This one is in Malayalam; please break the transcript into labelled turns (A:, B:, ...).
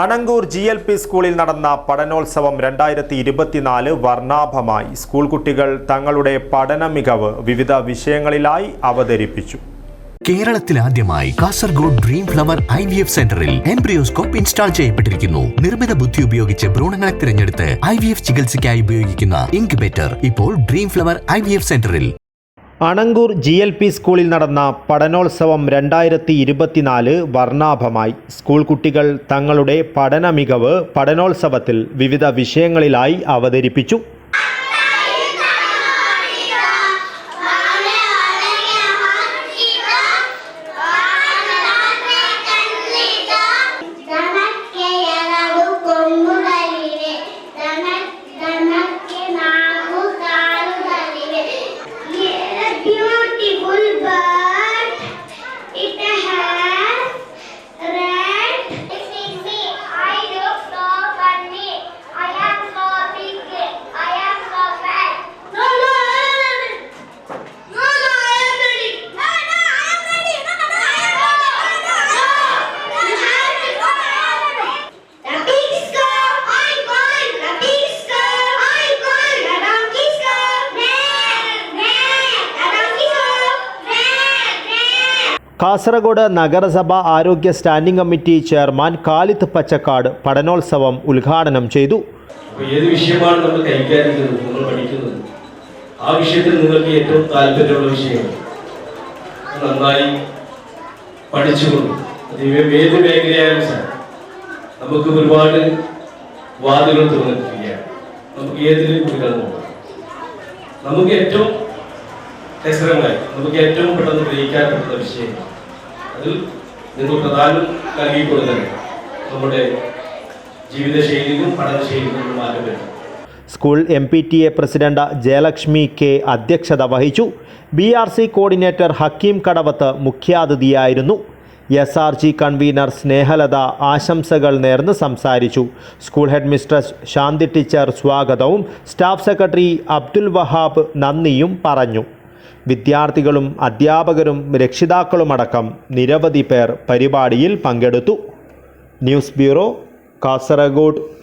A: അണങ്കൂർ ജി എൽ പി സ്കൂളിൽ നടന്ന പഠനോത്സവം രണ്ടായിരത്തി ഇരുപത്തിനാല് വർണാഭമായി. സ്കൂൾ കുട്ടികൾ തങ്ങളുടെ പഠന മികവ് വിവിധ വിഷയങ്ങളിലായി അവതരിപ്പിച്ചു.
B: കേരളത്തിൽ ആദ്യമായി Kasaragod dream flower I V F സെന്ററിൽ എംബ്രിയോസ്കോപ്പ് ഇൻസ്റ്റാൾ ചെയ്യപ്പെട്ടിരിക്കുന്നു. നിർമ്മിത ബുദ്ധി ഉപയോഗിച്ച് ഭ്രൂണങ്ങളെ തിരഞ്ഞെടുത്ത് ഐ വി എഫ് ചികിത്സയ്ക്കായി ഉപയോഗിക്കുന്ന ഇൻക്യുബേറ്റർ ഇപ്പോൾ dream flower I V F സെന്ററിൽ
A: അണങ്കൂർ ജി എൽ പി സ്കൂളിൽ നടന്ന പഠനോത്സവം രണ്ടായിരത്തി ഇരുപത്തിനാല് വർണാഭമായി. സ്കൂൾ കുട്ടികൾ തങ്ങളുടെ പഠന മികവ് പഠനോത്സവത്തിൽ വിവിധ വിഷയങ്ങളിലായി അവതരിപ്പിച്ചു. കാസർഗോഡ് നഗരസഭ ആരോഗ്യ standing committee chairman Khalid Pachakkad പഠനോത്സവം ഉദ്ഘാടനം ചെയ്തു.
C: ഏത് വിഷയമാണ് നമ്മൾ കൈകാര്യം നമ്മൾ പഠിക്കുന്നത്. ആ വിഷയത്തിൽ നിങ്ങൾക്ക് ഏറ്റവും താല്പര്യമുള്ള വിഷയമാണ് നന്നായി പഠിച്ചുകൊണ്ട് ഏത് മേഖലയായാലും നമുക്ക് ഒരുപാട് വാതിലുകൾ തുറന്നിട്ടിരിക്കുകയാണ് നമുക്ക് ഏതിലും കൂടി കടന്നു നമുക്ക് ഏറ്റവും രസകരമായി നമുക്ക് ഏറ്റവും പെട്ടെന്ന് ഗ്രഹിക്കാൻ പറ്റുന്ന വിഷയങ്ങൾ അതിൽ നിങ്ങൾ പ്രധാനം നൽകിക്കൊണ്ട് നമ്മുടെ ജീവിതശൈലിയിലും പഠനശൈലിയിലും മാറ്റം വരുന്നു
A: school M P T A president Jayalakshmi K അധ്യക്ഷത വഹിച്ചു. B R C coordinator Hakeem Kadavath മുഖ്യാതിഥിയായിരുന്നു. S R G convener Snehalatha ആശംസകൾ നേർന്ന് സംസാരിച്ചു. സ്കൂൾ ഹെഡ് മിസ്ട്രസ് ശാന്തി ടീച്ചർ സ്വാഗതവും സ്റ്റാഫ് സെക്രട്ടറി അബ്ദുൽ വഹാബ് നന്ദിയും പറഞ്ഞു. വിദ്യാർത്ഥികളും അധ്യാപകരും രക്ഷിതാക്കളുമടക്കം നിരവധി പേർ പരിപാടിയിൽ പങ്കെടുത്തു. News bureau Kasaragod.